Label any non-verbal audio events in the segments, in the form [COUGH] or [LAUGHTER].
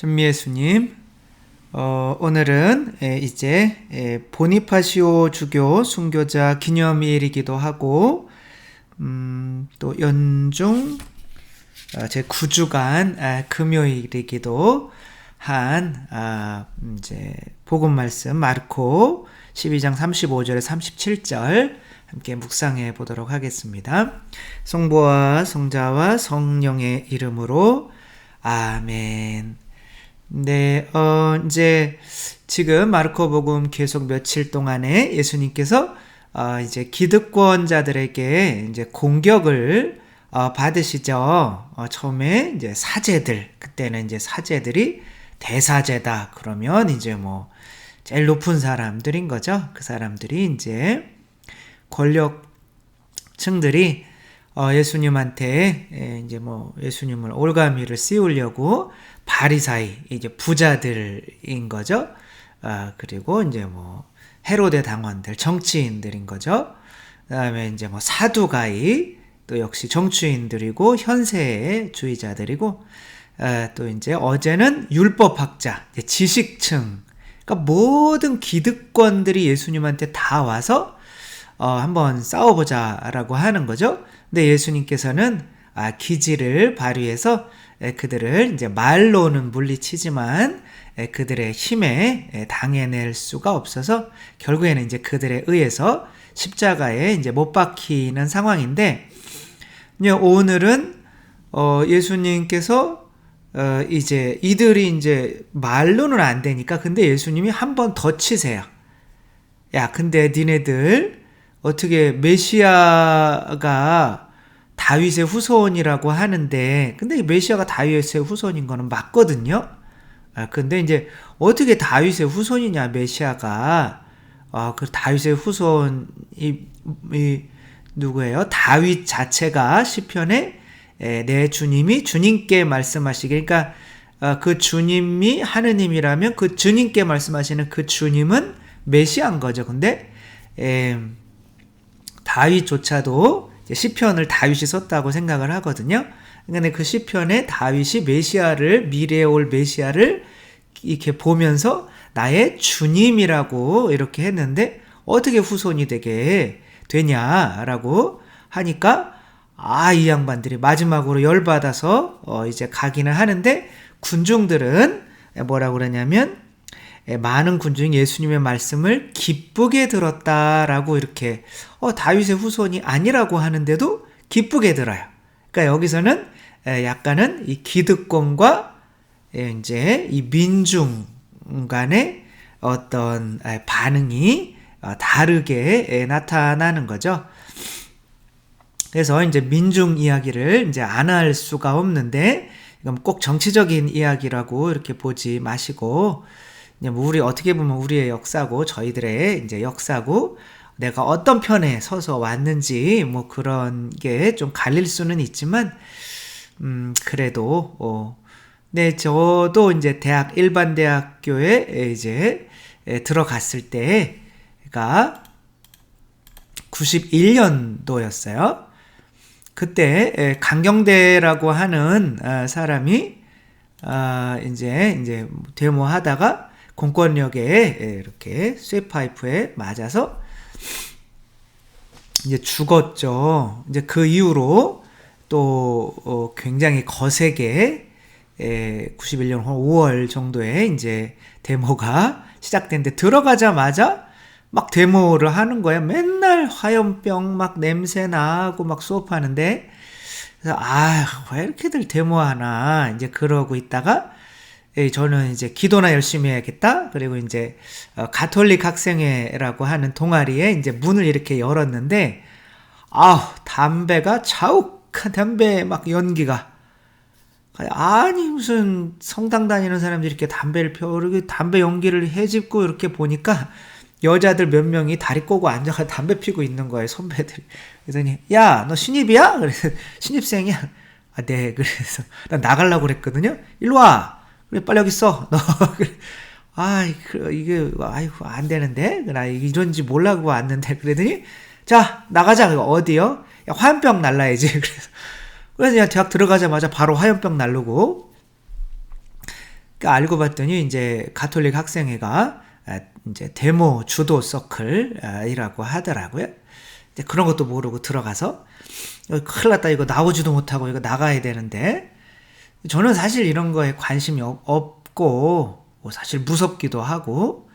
전미예수님, 어, 오늘은 에, 이제 에, 보니파시오 주교 순교자 기념일이기도 하고, 음, 또 연중 어, 제 9주간 아, 금요일이기도 한 아, 이제 복음 말씀 마르코 12장 35절에 37절 함께 묵상해 보도록 하겠습니다. 성부와 성자와 성령의 이름으로 아멘. 네, 어, 이제 지금 마르코 복음 계속 며칠 동안에 예수님께서 어, 이제 기득권자들에게 이제 공격을 어, 받으시죠. 어, 처음에 이제 사제들, 그때는 이제 사제들이 대사제다. 그러면 이제 뭐 제일 높은 사람들인 거죠. 그 사람들이 이제 권력층들이 어, 예수님한테 이제 뭐 예수님을 올가미를 씌우려고 바리사이 이제 부자들인 거죠. 아, 그리고 이제 뭐 헤로데 당원들 정치인들인 거죠. 그다음에 이제 뭐 사두가이 또 역시 정치인들이고 현세의 주의자들이고 아, 또 이제 어제는 율법학자 지식층 그러니까 모든 기득권들이 예수님한테 다 와서 어, 한번 싸워보자라고 하는 거죠. 근데 예수님께서는 아, 기지를 발휘해서 그들을 이제 말로는 물리치지만 그들의 힘에 당해낼 수가 없어서 결국에는 이제 그들에 의해서 십자가에 이제 못 박히는 상황인데 오늘은 어 예수님께서 어 이제 이들이 이제 말로는 안 되니까 근데 예수님이 한 번 더 치세요. 야, 근데 니네들 어떻게 메시아가 다윗의 후손이라고 하는데 근데 메시아가 다윗의 후손인 거는 맞거든요. 아, 근데 이제 어떻게 다윗의 후손이냐 메시아가 아, 그 다윗의 후손이 이, 누구예요? 다윗 자체가 시편에 에, 내 주님이 주님께 말씀하시기 그러니까 아, 그 주님이 하느님이라면 그 주님께 말씀하시는 그 주님은 메시아인 거죠. 근데 에, 다윗조차도 시편을 다윗이 썼다고 생각을 하거든요. 근데 그 시편에 다윗이 메시아를 미래에 올 메시아를 이렇게 보면서 나의 주님이라고 이렇게 했는데 어떻게 후손이 되게 되냐라고 하니까 아 이 양반들이 마지막으로 열 받아서 어 이제 가기는 하는데 군중들은 뭐라고 그러냐면 예, 많은 군중이 예수님의 말씀을 기쁘게 들었다라고 이렇게 어, 다윗의 후손이 아니라고 하는데도 기쁘게 들어요. 그러니까 여기서는 예, 약간은 이 기득권과 예, 이제 이 민중 간의 어떤 반응이 어, 다르게 나타나는 거죠. 그래서 이제 민중 이야기를 이제 안 할 수가 없는데 이건 꼭 정치적인 이야기라고 이렇게 보지 마시고 뭐 우리 어떻게 보면 우리의 역사고 저희들의 이제 역사고 내가 어떤 편에 서서 왔는지 뭐 그런 게 좀 갈릴 수는 있지만 음 그래도 어 네, 저도 이제 대학 일반 대학교에 이제 들어갔을 때가 91년도였어요. 그때 강경대라고 하는 아, 사람이 아 이제 이제 데모하다가 공권력에 예, 이렇게 쇠파이프에 맞아서 이제 죽었죠. 이제 그 이후로 또 어, 굉장히 거세게 91년 5월 정도에 이제 데모가 시작됐는데 들어가자마자 막 데모를 하는 거야. 맨날 화염병 막 냄새 나고 막 수업하는데 아, 왜 이렇게들 데모하나 이제 그러고 있다가 예, 저는 이제 기도나 열심히 해야겠다. 그리고 이제 어, 가톨릭 학생회라고 하는 동아리에 이제 문을 이렇게 열었는데 아 담배가 자욱한 담배 막 연기가. 아니 무슨 성당 다니는 사람들이 이렇게 담배를 펴고 담배 연기를 해집고 이렇게 보니까 여자들 몇 명이 다리 꼬고 앉아가 담배 피고 있는 거예요 선배들이. 그러더니 야 너 신입이야? 그래서 [LAUGHS] 신입생이야? 아 네 그래서 나 나가려고 그랬거든요. 일로 와 그래 빨리 여기 있어. [LAUGHS] 너 아, 이게 아이고 안 되는데. 나 이런지 몰라고 왔는데 그러더니 자 나가자. 어디요? 야, 화염병 날라야지. [LAUGHS] 그래서 그래서 그냥 대학 들어가자마자 바로 화염병 날르고 그러니까 알고 봤더니 이제 가톨릭 학생회가 아, 이제 데모 주도 서클이라고 하더라고요. 이제 그런 것도 모르고 들어가서 여기 큰일 났다 이거 나오지도 못하고 이거 나가야 되는데 저는 사실 이런 거에 관심이 없고 뭐 사실 무섭기도 하고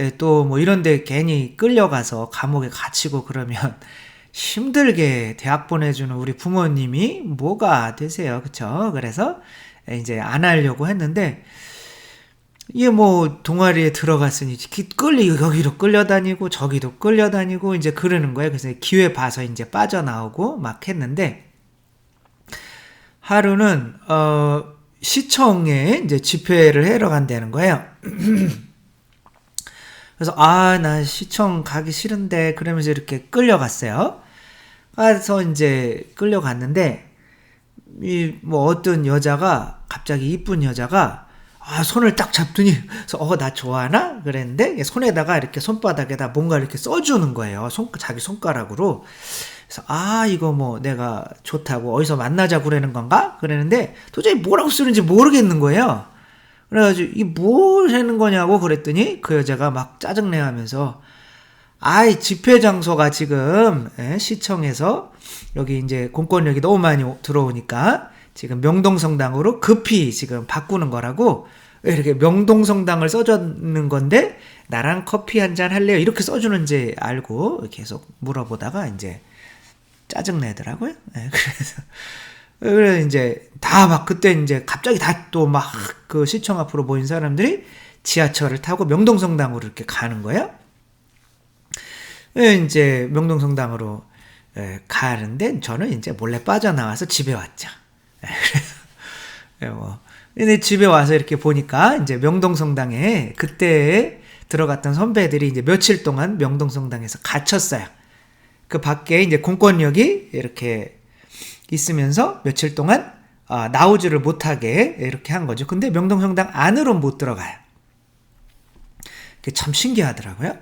예, 또뭐 이런데 괜히 끌려가서 감옥에 갇히고 그러면 [LAUGHS] 힘들게 대학 보내주는 우리 부모님이 뭐가 되세요, 그쵸? 그래서 이제 안 하려고 했는데 이게 뭐 동아리에 들어갔으니 끌리 여기로 끌려다니고 저기도 끌려다니고 이제 그러는 거예요. 그래서 기회 봐서 이제 빠져나오고 막 했는데 하루는 어 시청에 이제 집회를 해러 간다는 거예요. [CLEARS THROAT] 그래서 아, 나 시청 가기 싫은데 그러면서 이렇게 끌려갔어요. 가서 이제 끌려갔는데 이 뭐 어떤 여자가 갑자기 이쁜 여자가 아, 손을 딱 잡더니 어, 나 좋아하나? 그랬는데 손에다가 이렇게 손바닥에다 뭔가 이렇게 써주는 거예요. 손 자기 손가락으로. 그래서 아, 이거 뭐 내가 좋다고 어디서 만나자 그러는 건가? 그랬는데 도저히 뭐라고 쓰는지 모르겠는 거예요. 그래가지고 이게 뭐 하는 거냐고 그랬더니 그 여자가 막 짜증내 하면서 아이 집회 장소가 지금 예, 시청에서 여기 이제 공권력이 너무 많이 들어오니까 지금 명동성당으로 급히 지금 바꾸는 거라고 이렇게 명동성당을 써주는 건데 나랑 커피 한 잔 할래요 이렇게 써주는지 알고 계속 물어보다가 이제 짜증 내더라고요. 네, 그래서 그래서 이제 다 막 그때 이제 갑자기 다 또 막 그 시청 앞으로 모인 사람들이 지하철을 타고 명동성당으로 이렇게 가는 거예요. 예, 이제 명동성당으로 예, 가는데 저는 이제 몰래 빠져나와서 집에 왔죠. 예, 그래서 뭐 집에 와서 이렇게 보니까 이제 명동성당에 그때 들어갔던 선배들이 이제 며칠 동안 명동성당에서 갇혔어요. 그 밖에 이제 공권력이 이렇게 있으면서 며칠 동안 아, 나오지를 못하게 이렇게 한 거죠. 근데 명동성당 안으로 못 들어가요. 그게 참 신기하더라고요.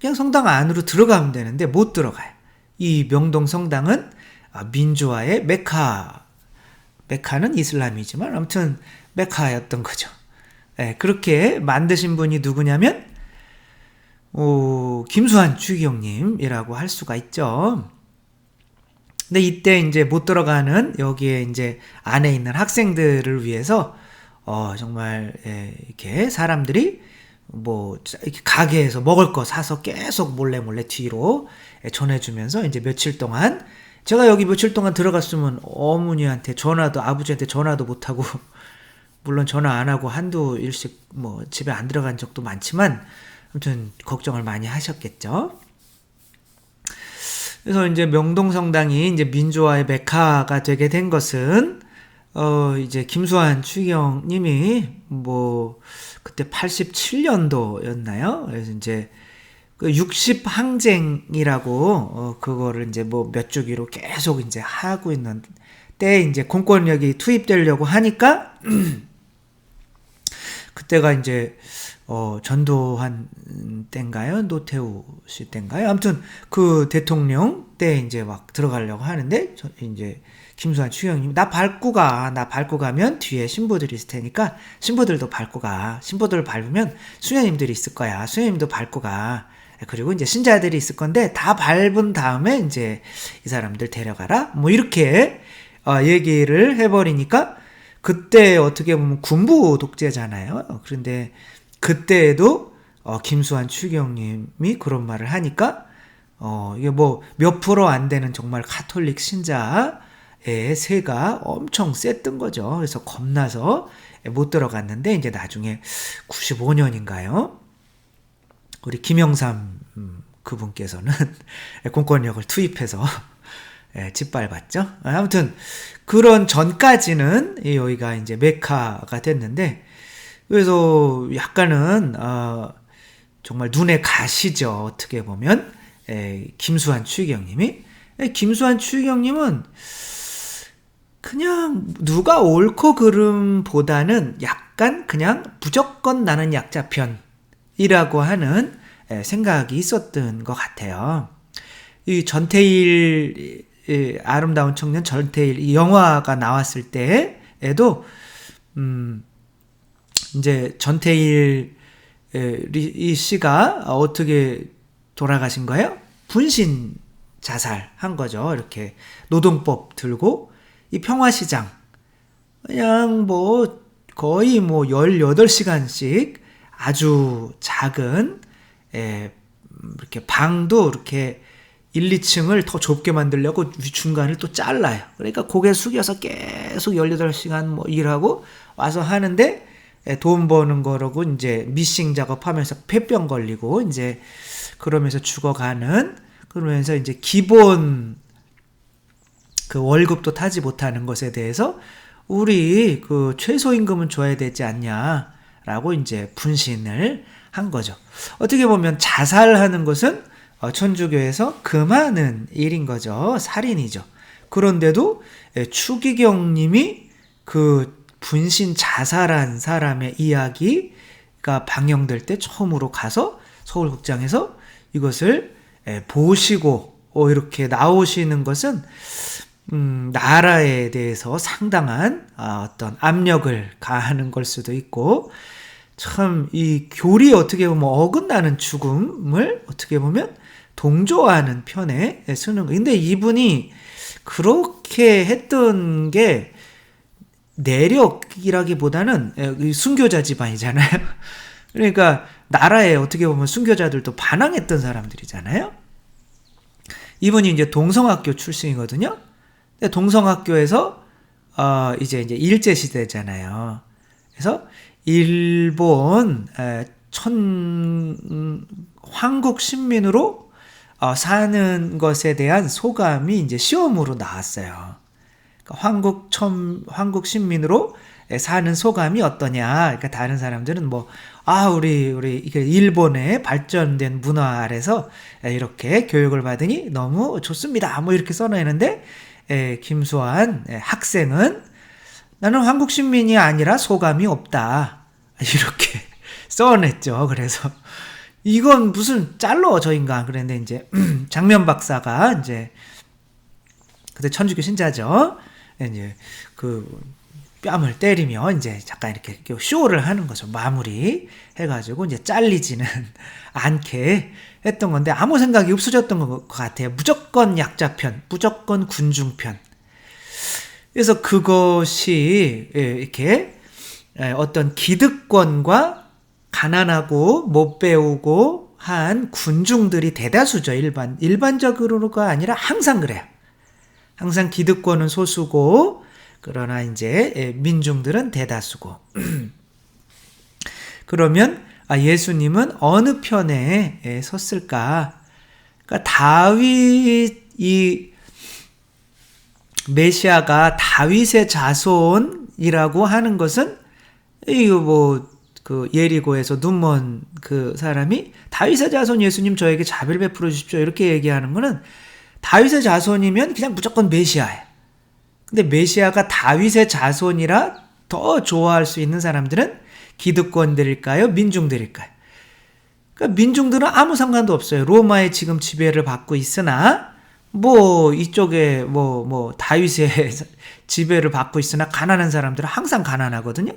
그냥 성당 안으로 들어가면 되는데 못 들어가요. 이 명동성당은 아, 민주화의 메카, 메카는 이슬람이지만 아무튼 메카였던 거죠. 네, 그렇게 만드신 분이 누구냐면 오, 김수환 추기경님이라고 할 수가 있죠. 근데 이때 이제 못 들어가는 여기에 이제 안에 있는 학생들을 위해서 어 정말 예, 이렇게 사람들이 뭐 이렇게 가게에서 먹을 거 사서 계속 몰래 몰래 뒤로 예, 전해주면서 이제 며칠 동안 제가 여기 며칠 동안 들어갔으면 어머니한테 전화도 아버지한테 전화도 못 하고 [LAUGHS] 물론 전화 안 하고 한두 일씩 뭐 집에 안 들어간 적도 많지만 아무튼 걱정을 많이 하셨겠죠. 그래서 이제 명동성당이 이제 민주화의 메카가 되게 된 것은 어 이제 김수환 추경님이 뭐 그때 87년도였나요? 그래서 이제 그 60 항쟁이라고 어 그거를 이제 뭐 몇 주기로 계속 이제 하고 있는 때 이제 공권력이 투입되려고 하니까 [CLEARS THROAT] 그때가 이제 어, 전두환 때인가요? 노태우 씨 때인가요? 아무튼 그 대통령 때 이제 막 들어가려고 하는데 저, 이제 김수환 추경님 나 밟고 가. 나 밟고 가면 뒤에 신부들이 있을 테니까 신부들도 밟고 가. 신부들 밟으면 수녀님들이 있을 거야. 수녀님도 밟고 가. 그리고 이제 신자들이 있을 건데 다 밟은 다음에 이제 이 사람들 데려가라. 뭐 이렇게 어, 얘기를 해버리니까 그때 어떻게 보면 군부 독재잖아요. 그런데 그때에도 어, 김수환 추경님이 그런 말을 하니까 어, 이게 뭐 몇 프로 안 되는 정말 카톨릭 신자의 세가 엄청 셌던 거죠. 그래서 겁나서 못 들어갔는데 이제 나중에 95년인가요? 우리 김영삼 음, 그분께서는 [LAUGHS] 공권력을 투입해서 [LAUGHS] 예, 짓밟았죠. 아무튼 그런 전까지는 여기가 이제 메카가 됐는데 그래서 약간은 어, 정말 눈에 가시죠. 어떻게 보면 에, 김수환 추기경님이 김수환 추기경님은 그냥 누가 옳고 그름보다는 약간 그냥 무조건 나는 약자 편이라고 하는 에, 생각이 있었던 것 같아요. 이 전태일 이 아름다운 청년 전태일 이 영화가 나왔을 때에도 음 이제 전태일 이 씨가 어떻게 돌아가신 거예요? 분신 자살한 거죠. 이렇게 노동법 들고 이 평화시장 그냥 뭐 거의 뭐 18시간씩 아주 작은 에, 이렇게 방도 이렇게 1, 2층을 더 좁게 만들려고 중간을 또 잘라요. 그러니까 고개 숙여서 계속 18시간 뭐 일하고 와서 하는데 돈 버는 거라고 이제 미싱 작업하면서 폐병 걸리고 이제 그러면서 죽어가는 그러면서 이제 기본 그 월급도 타지 못하는 것에 대해서 우리 그 최소 임금은 줘야 되지 않냐라고 이제 분신을 한 거죠. 어떻게 보면 자살하는 것은 어, 천주교에서 금하는 일인 거죠. 살인이죠. 그런데도 예, 추기경 님이 그 분신 자살한 사람의 이야기가 방영될 때 처음으로 가서 서울극장에서 이것을 예, 보시고 어, 이렇게 나오시는 것은 음, 나라에 대해서 상당한 아, 어떤 압력을 가하는 걸 수도 있고 참 이 교리 어떻게 보면 어긋나는 죽음을 어떻게 보면 동조하는 편에 쓰는 거. 근데 이분이 그렇게 했던 게 내력이라기보다는 순교자 집안이잖아요. [LAUGHS] 그러니까 나라에 어떻게 보면 순교자들도 반항했던 사람들이잖아요. 이분이 이제 동성학교 출신이거든요. 근데 동성학교에서 어 이제 이제 일제 시대잖아요. 그래서 일본 천 황국 신민으로 어, 사는 것에 대한 소감이 이제 시험으로 나왔어요. 그러니까 황국 첨, 황국 신민으로 사는 소감이 어떠냐. 그러니까 다른 사람들은 뭐, 아, 우리, 우리, 일본의 발전된 문화 아래서 이렇게 교육을 받으니 너무 좋습니다. 뭐 이렇게 써놓는데, 에, 김수환 학생은 나는 한국 신민이 아니라 소감이 없다. [LAUGHS] 이렇게 써냈죠. 그래서 이건 무슨 짤러 저 인간 그랬는데 이제 [CLEARS THROAT] 장면 박사가 이제 그때 천주교 신자죠. 이제 그 뺨을 때리며 이제 잠깐 이렇게 쇼를 하는 거죠. 마무리 해가지고 이제 잘리지는 [LAUGHS] 않게 했던 건데 아무 생각이 없어졌던 것 같아요. 무조건 약자편, 무조건 군중편. 그래서 그것이 예, 이렇게 예, 어떤 기득권과 가난하고 못 배우고 한 군중들이 대다수죠. 일반 일반적으로가 아니라 항상 그래요. 항상 기득권은 소수고 그러나 이제 예, 민중들은 대다수고. [CLEARS THROAT] 그러면 아, 예수님은 어느 편에 예, 섰을까? 그러니까 다윗 이 메시아가 다윗의 자손이라고 하는 것은 이거 뭐 그 예리고에서 눈먼 그 사람이 다윗의 자손 예수님 저에게 자비를 베풀어 주십시오. 이렇게 얘기하는 거는 다윗의 자손이면 그냥 무조건 메시아예요. 근데 메시아가 다윗의 자손이라 더 좋아할 수 있는 사람들은 기득권들일까요? 민중들일까요? 그러니까 민중들은 아무 상관도 없어요. 로마의 지금 지배를 받고 있으나 뭐 이쪽에 뭐뭐 뭐 다윗의 [LAUGHS] 지배를 받고 있으나 가난한 사람들은 항상 가난하거든요.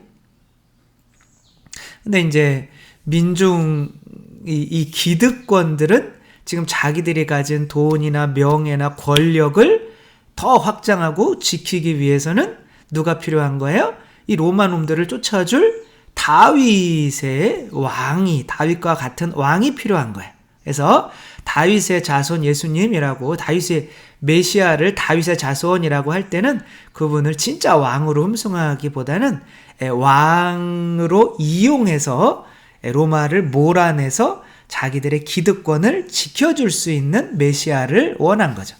근데 이제 민중 이, 이 기득권들은 지금 자기들이 가진 돈이나 명예나 권력을 더 확장하고 지키기 위해서는 누가 필요한 거예요? 이 로마 놈들을 쫓아줄 다윗의 왕이 다윗과 같은 왕이 필요한 거예요. 그래서 다윗의 자손 예수님이라고 다윗의 메시아를 다윗의 자손이라고 할 때는 그분을 진짜 왕으로 흠숭하기보다는 왕으로 이용해서 로마를 몰아내서 자기들의 기득권을 지켜줄 수 있는 메시아를 원한 거죠.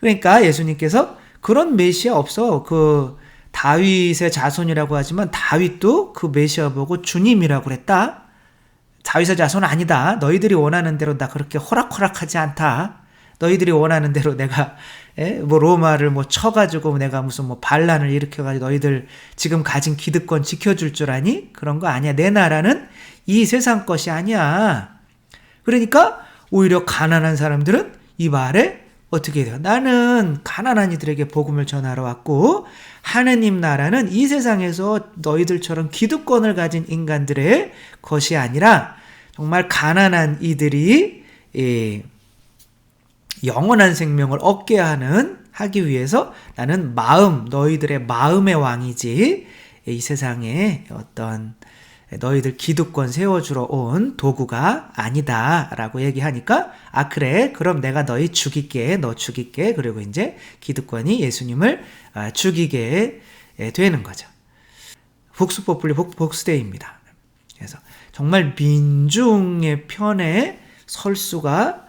그러니까 예수님께서 그런 메시아 없어. 그 다윗의 자손이라고 하지만 다윗도 그 메시아 보고 주님이라고 그랬다. 다윗의 자손 아니다. 너희들이 원하는 대로 나 그렇게 호락호락하지 않다. 너희들이 원하는 대로 내가 에? 뭐 로마를 뭐 쳐가지고 내가 무슨 뭐 반란을 일으켜가지고 너희들 지금 가진 기득권 지켜줄 줄 아니? 그런 거 아니야. 내 나라는 이 세상 것이 아니야. 그러니까 오히려 가난한 사람들은 이 말에 어떻게 돼요? 나는 가난한 이들에게 복음을 전하러 왔고 하느님 나라는 이 세상에서 너희들처럼 기득권을 가진 인간들의 것이 아니라 정말 가난한 이들이 예, 영원한 생명을 얻게 하는 하기 위해서 나는 마음 너희들의 마음의 왕이지 이 세상에 어떤 너희들 기득권 세워주러 온 도구가 아니다 라고 얘기하니까 아 그래 그럼 내가 너희 죽일게 너 죽일게 그리고 이제 기득권이 예수님을 아, 죽이게 되는 거죠. 복수포플리 복수대입니다. 그래서 정말 민중의 편에 설 수가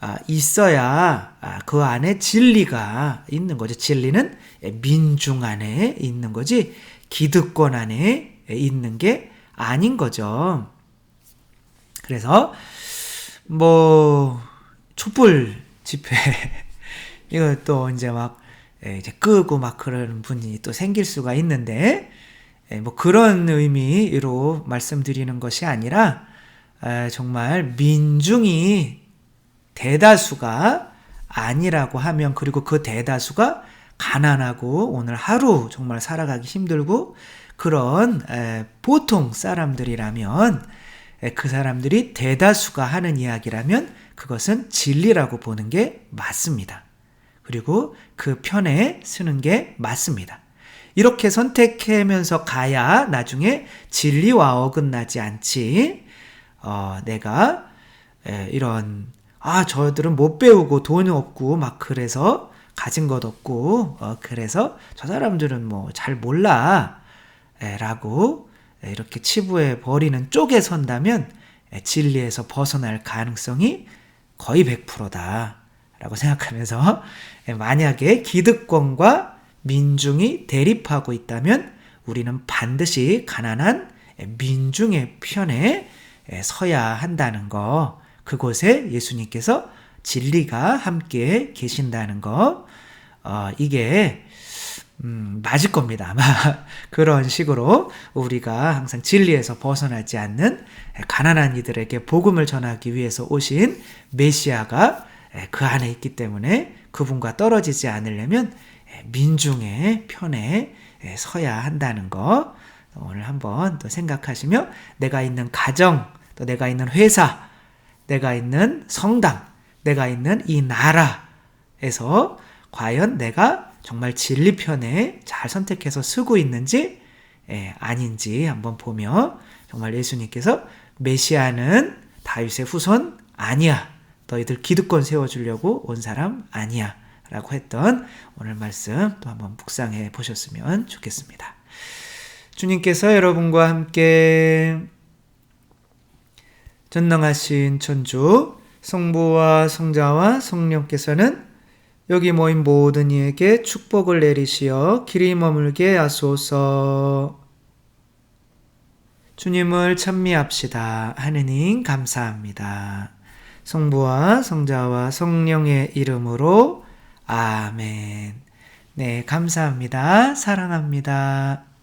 아, 있어야 아, 그 안에 진리가 있는 거죠. 진리는 민중 안에 있는 거지 기득권 안에 있는 게 아닌 거죠. 그래서 뭐 촛불 집회 [LAUGHS] 이거 또 이제 막 이제 끄고 막 그런 분이 또 생길 수가 있는데 뭐 그런 의미로 말씀드리는 것이 아니라 정말 민중이 대다수가 아니라고 하면 그리고 그 대다수가 가난하고 오늘 하루 정말 살아가기 힘들고 그런 에, 보통 사람들이라면 에, 그 사람들이 대다수가 하는 이야기라면 그것은 진리라고 보는 게 맞습니다. 그리고 그 편에 쓰는 게 맞습니다. 이렇게 선택하면서 가야 나중에 진리와 어긋나지 않지. 어, 내가 에, 이런 아 저들은 못 배우고 돈이 없고 막 그래서 가진 것 없고 어, 그래서 저 사람들은 뭐 잘 몰라 라고 이렇게 치부해 버리는 쪽에 선다면 진리에서 벗어날 가능성이 거의 100%다. 라고 생각하면서 만약에 기득권과 민중이 대립하고 있다면 우리는 반드시 가난한 민중의 편에 서야 한다는 거. 그곳에 예수님께서 진리가 함께 계신다는 거. 어, 이게 음, 맞을 겁니다. 아마 [LAUGHS] 그런 식으로 우리가 항상 진리에서 벗어나지 않는 가난한 이들에게 복음을 전하기 위해서 오신 메시아가 그 안에 있기 때문에 그분과 떨어지지 않으려면 민중의 편에 서야 한다는 거 오늘 한번 또 생각하시며 내가 있는 가정, 또 내가 있는 회사, 내가 있는 성당, 내가 있는 이 나라에서 과연 내가 정말 진리 편에 잘 선택해서 쓰고 있는지 예, 아닌지 한번 보며 정말 예수님께서 메시아는 다윗의 후손 아니야. 너희들 기득권 세워주려고 온 사람 아니야. 라고 했던 오늘 말씀 또 한번 묵상해 보셨으면 좋겠습니다. 주님께서 여러분과 함께 전능하신 천주 성부와 성자와 성령께서는 여기 모인 모든 이에게 축복을 내리시어 길이 머물게 하소서. 주님을 찬미합시다. 하느님 감사합니다. 성부와 성자와 성령의 이름으로 아멘. 네, 감사합니다. 사랑합니다.